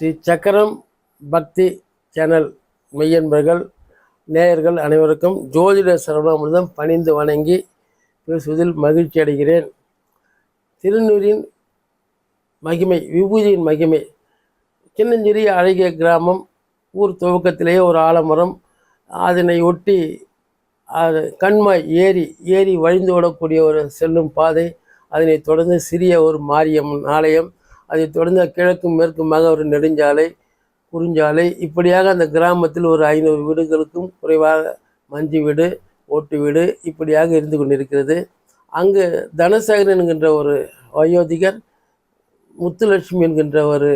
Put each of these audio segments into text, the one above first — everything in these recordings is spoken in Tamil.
ஸ்ரீ சக்கரம் பக்தி சேனல் மெய்யன்பர்கள் நேயர்கள் அனைவருக்கும் ஜோதிட சரவணாமிர்தம் பணிந்து வணங்கி பேசுவதில் மகிழ்ச்சி அடைகிறேன். திருநூரின் மகிமை விபூதியின் மகிமை. சின்னஞ்சிறிய அழகிய கிராமம் ஊர் துவக்கத்திலேயே ஒரு ஆலமரம். அதனை ஒட்டி அது கண்மாய் ஏரி ஏரி வழிந்து விடக்கூடிய ஒரு செல்லும் பாதை. அதனைத் தொடர்ந்து சிறிய ஒரு மாரியம்மன் ஆலயம். அதைத் தொடர்ந்து கிழக்கும் மேற்குமாக ஒரு நெடுஞ்சாலை குறுஞ்சாலை. இப்படியாக அந்த கிராமத்தில் ஒரு ஐநூறு வீடுகளுக்கும் குறைவாக மஞ்சு வீடு ஓட்டு வீடு இப்படியாக இருந்து கொண்டிருக்கிறது. அங்கு தனசேகரன் என்கின்ற ஒரு வயோதிகர் முத்துலட்சுமி என்கின்ற ஒரு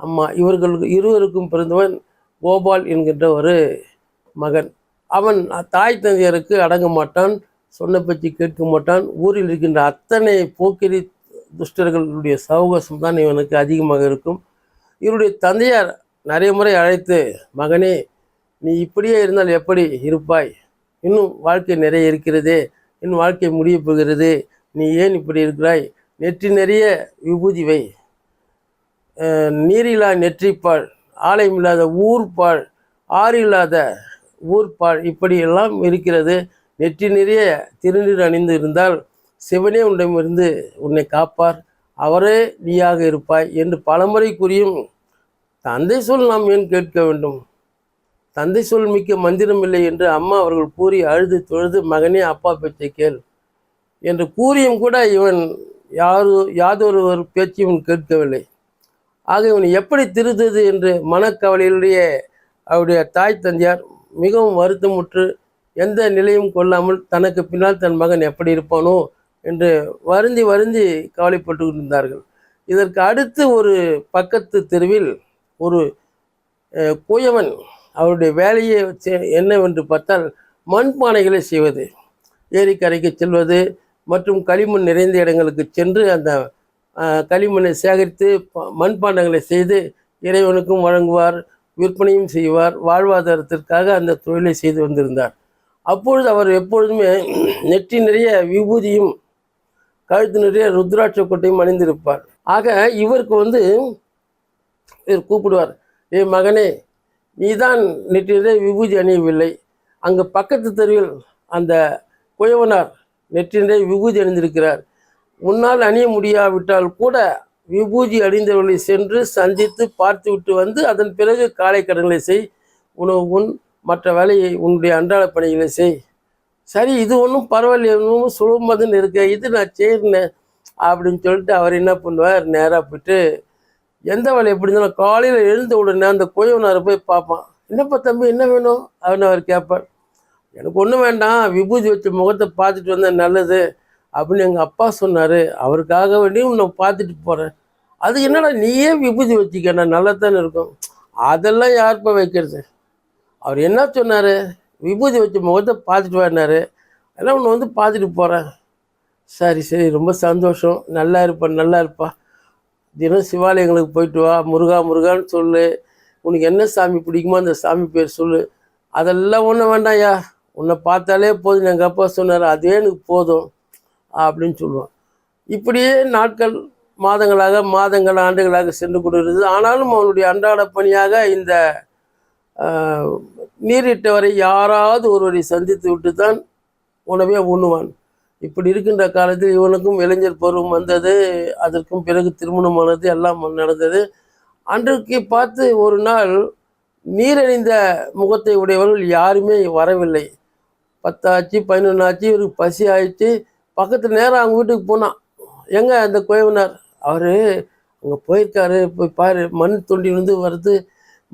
அம்மா இவர்களுக்கு இருவருக்கும் பிறந்தவன் கோபால் என்கின்ற ஒரு மகன். அவன் தாய் தந்தையருக்கு அடங்க மாட்டான் சொன்ன பற்றி கேட்க மாட்டான். ஊரில் இருக்கின்ற அத்தனை போக்கிரி துஷ்டர்களுடைய சவகாசம் தான் இவனுக்கு அதிகமாக இருக்கும். இவருடைய தந்தையார் நிறைய முறை அழைத்து மகனே நீ இப்படியே இருந்தால் எப்படி இருப்பாய்? இன்னும் வாழ்க்கை நிறைய இருக்கிறதே இன்னும் வாழ்க்கை முடிய போகிறது நீ ஏன் இப்படி இருக்கிறாய்? நெற்றி நிறைய விபூதி வை. நீரில்லா நெற்றிப்பால் ஆலயம் இல்லாத ஊர்பால் ஆறு இல்லாத ஊர்பால் இப்படியெல்லாம் இருக்கிறது. நெற்றி நிறைய திருநீர் அணிந்து இருந்தால் சிவனே உன்னிடமிருந்து உன்னை காப்பார். அவரே நீயாக இருப்பாய் என்று பலமுறை கூறியும் தந்தை சொல் நாம் ஏன் கேட்க வேண்டும்? தந்தை சொல் மிக்க மந்திரம் இல்லை என்று அம்மா அவர்கள் கூறி அழுது தொழுது மகனே அப்பா பேச்சை கேள் என்று கூறியும் கூட இவன் யாரு யாதொருவர் பேச்சையும் கேட்கவில்லை. ஆக இவன் எப்படி திருத்தது என்று மனக்கவலையிலுடைய அவருடைய தாய் தந்தையார் மிகவும் வருத்தமுற்று எந்த நிலையும் கொள்ளாமல் தனக்கு பின்னால் தன் மகன் எப்படி இருப்பானோ என்று வருந்தி வருந்தி கவலைப்பட்டு கொண்டிருந்தார்கள் இதற்கு அடுத்து ஒரு பக்கத்து தெருவில் ஒரு குயவன் அவருடைய வேலையை என்னவென்று பார்த்தால் மண்பானைகளை செய்வது ஏரிக்கரைக்கு செல்வது மற்றும் களிமண் நிறைந்த இடங்களுக்கு சென்று அந்த களிமண்ணை சேகரித்து ப- மண்பாண்டங்களை செய்து இறைவனுக்கும் வழங்குவார் விற்பனையும் செய்வார் வாழ்வாதாரத்திற்காக அந்த தொழிலை செய்து வந்திருந்தார். அப்பொழுது அவர் எப்பொழுதுமே நெற்றி நிறைய விபூதியும் கழுத்து நிறைய ருத்ராட்ச கொட்டையும் அணிந்திருப்பார். ஆக இவருக்கு வந்து இவர் கூப்பிடுவார் ஏ மகனே நீதான் நெற்றி விபூதி அணியவில்லை. அங்கே பக்கத்து தெருவில் அந்த குயவனார் நெற்றி விபூதி அணிந்திருக்கிறார். உன்னால் அணிய முடியாவிட்டால் கூட விபூதி அணிந்தவர்களை சென்று சந்தித்து பார்த்துவிட்டு வந்து அதன் பிறகு காலை கடன்களை செய். உணவு உண் மற்ற வேலையை உன்னுடைய அன்றாட பணிகளை செய். சரி இது ஒன்றும் பரவாயில்ல ஒன்றும் சுலபமாக இருக்கு. இது நான் செய்கிறேன் அப்படின்னு சொல்லிட்டு அவர் என்ன பண்ணுவார்? நேராக போயிட்டு எந்த வேலை எப்படி இருந்தாலும் காலையில் எழுந்த உடனே அந்த கோயவனாரை போய் பார்ப்பான். என்னப்பா தம்பி என்ன வேணும்? அப்படின்னு அவர் கேட்பார். எனக்கு ஒன்றும் வேண்டாம் விபூதி வச்ச முகத்தை பார்த்துட்டு வந்தால் நல்லது அப்படின்னு எங்கள் அப்பா சொன்னார். அவருக்காக வேண்டியும் உன்னை பார்த்துட்டு போகிறேன் அது என்னடா நீயே விபூதி வச்சுக்கண்ணா நல்லா தானே இருக்கும்? அதெல்லாம் யாருப்பா வைக்கிறது? அவர் என்ன சொன்னார்? விபூதி வச்ச முகத்தை பார்த்துட்டு வரனாரு அதெல்லாம் உன்னை வந்து பார்த்துட்டு போகிறேன் சரி சரி ரொம்ப சந்தோஷம். நல்லா இருப்பா நல்லா இருப்பா. தினம் சிவாலயங்களுக்கு போயிட்டு வா முருகா முருகான்னு சொல்லு. உனக்கு என்ன சாமி பிடிக்குமோ அந்த சாமி பேர் சொல்லு. அதெல்லாம் ஒன்றும் வேண்டாம்யா உன்னை பார்த்தாலே போதும். எங்கள் அப்பா சொன்னார் அதுவே எனக்கு போதும். அப்படின்னு சொல்லுவான். இப்படியே நாட்கள் மாதங்களாக மாதங்கள் ஆண்டுகளாக சென்று கொண்டிருந்தது. ஆனாலும் அவனுடைய அன்றாட பணியாக இந்த நீரிட்டவரை யாராவது ஒருவரை சந்தித்து விட்டு தான் உணவே உண்ணுவான். இப்படி இருக்கின்ற காலத்தில் இவனுக்கும் இளைஞர் பருவம் வந்தது அதற்கும் பிறகு திருமணமானது எல்லாம் நடந்தது. அன்றைக்கு பார்த்து ஒரு நாள் நீரணிந்த முகத்தை உடையவர்கள் யாருமே வரவில்லை. பத்தாச்சு பதினொன்றாச்சு இவருக்கு பசி ஆயிடுச்சு. பக்கத்தில் நேரம் அவங்க வீட்டுக்கு போனான் எங்க அந்த கோயவனார்? அவர் அங்கே போயிருக்காரு போய் பாரு மண் தொண்டி வந்து வருது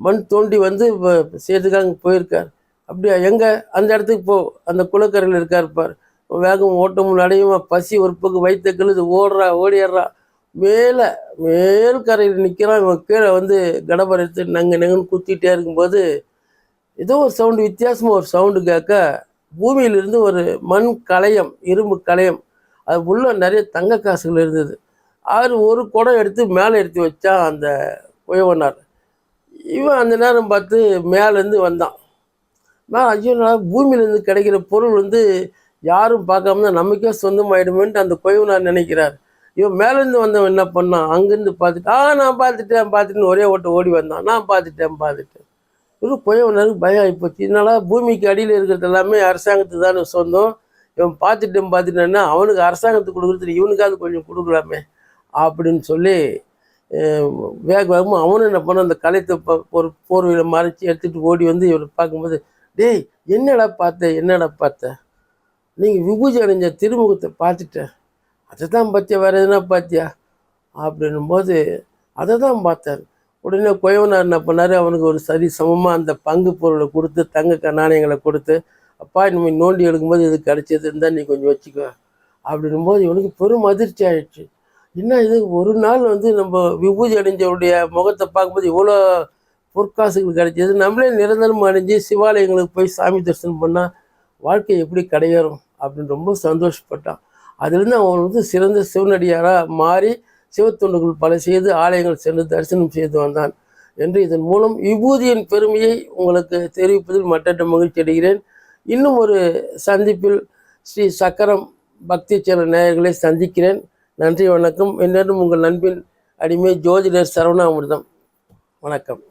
மண் தோண்டி வந்து இப்போ செய்யறதுக்காக அங்கே போயிருக்கார். அப்படியா? எங்கே? அந்த இடத்துக்கு போ. அந்த குளக்கரையில் இருக்கார் பார். வேகம் ஓட்டமும் நடையுமா? பசி ஒரு பக்கம் வயிற்ற கழுது ஓடுறா ஓடிடுறா மேலே மேல் கரையில் நிற்கிறான் இவன் கீழே வந்து கடபரை எடுத்து நங்க நங்கன்னு குத்திட்டே இருக்கும்போது ஏதோ ஒரு சவுண்டு வித்தியாசமாக ஒரு சவுண்டு கேட்க பூமியிலிருந்து ஒரு மண் களையம் இரும்பு களையம் அது உள்ள நிறைய தங்க காசுகள் இருந்தது. அவர் ஒரு குடம் எடுத்து மேலே எடுத்து வச்சான் அந்த குயவனார். இவன் அந்த நேரம் பார்த்து மேலேருந்து வந்தான். நான் ஐயோ பூமியிலேருந்து கிடைக்கிற பொருள் வந்து யாரும் பார்க்காம தான் நமக்கே சொந்தமாயிடுமேன்ட்டு அந்த நான் நினைக்கிறார். இவன் மேலேருந்து வந்தவன் என்ன பண்ணான்? அங்கேருந்து பார்த்துட்டு ஆ நான் பார்த்துட்டேன் பார்த்துட்டுன்னு ஒரே ஓட்ட ஓடி வந்தான். நான் பார்த்துட்டேன் பார்த்துட்டேன். இவரு குயவனருக்கு பயம் ஆகிப்போச்சு இதனால பூமிக்கு அடியில் இருக்கிறது எல்லாமே அரசாங்கத்துக்கு தானே சொந்தம். இவன் பார்த்துட்டேன் பார்த்துட்டேன்னா அவனுக்கு அரசாங்கத்துக்கு கொடுக்குறது இவனுக்காவது கொஞ்சம் கொடுக்கலாமே அப்படின்னு சொல்லி வேக வேகமாக அவனும் என்ன பண்ண அந்த கலைத்தை ஒரு போர்வையில் மறைச்சி எடுத்துகிட்டு ஓடி வந்து இவனை பார்க்கும்போது டேய் என்னடா பார்த்த? என்னடா பார்த்த? நீங்கள் விபூஜி அடைஞ்ச திருமுகத்தை பார்த்துட்டேன் அதை தான் பார்த்தியா வேறு எதுனா பார்த்தியா அப்படின்னும்போது அதை தான் பார்த்தார். உடனே குயவனார் என்ன பண்ணார்? அவனுக்கு ஒரு சரி சமமாக அந்த பங்கு பொருளை கொடுத்து தங்க க- நாணயங்களை கொடுத்து அப்பா இனிமேல் நோண்டி எடுக்கும்போது இது கிடச்சது இருந்தால் நீ கொஞ்சம் வச்சுக்கோ. அப்படின்னும் போது இவனுக்கு பெரும் அதிர்ச்சி ஆயிடுச்சு. என்ன இது? ஒரு நாள் வந்து நம்ம விபூதி அடைஞ்சவருடைய முகத்தை பார்க்கும்போது இவ்வளோ பொற்காசுகள் கிடைச்சது. நம்மளே நிரந்தரம் அடைஞ்சு சிவாலயங்களுக்கு போய் சாமி தரிசனம் பண்ணால் வாழ்க்கை எப்படி கிடையறும் அப்படின்னு ரொம்ப சந்தோஷப்பட்டான். அதுலேருந்து அவன் வந்து சிறந்த சிவனடியாராக மாறி சிவத்தொண்டுகள் பல செய்து ஆலயங்கள் சென்று தரிசனம் செய்து வந்தான் என்று இதன் மூலம் விபூதியின் பெருமையை உங்களுக்கு தெரிவிப்பதில் மற்ற மகிழ்ச்சி அடைகிறேன். இன்னும் ஒரு சந்திப்பில் ஸ்ரீ சக்கரம் பக்தி சேனல் நேயர்களை சந்திக்கிறேன். நன்றி வணக்கம். என்றும் உங்கள் நண்பின் அடிமை ஜோதிடர் சரவணாமிர்தம் வணக்கம்.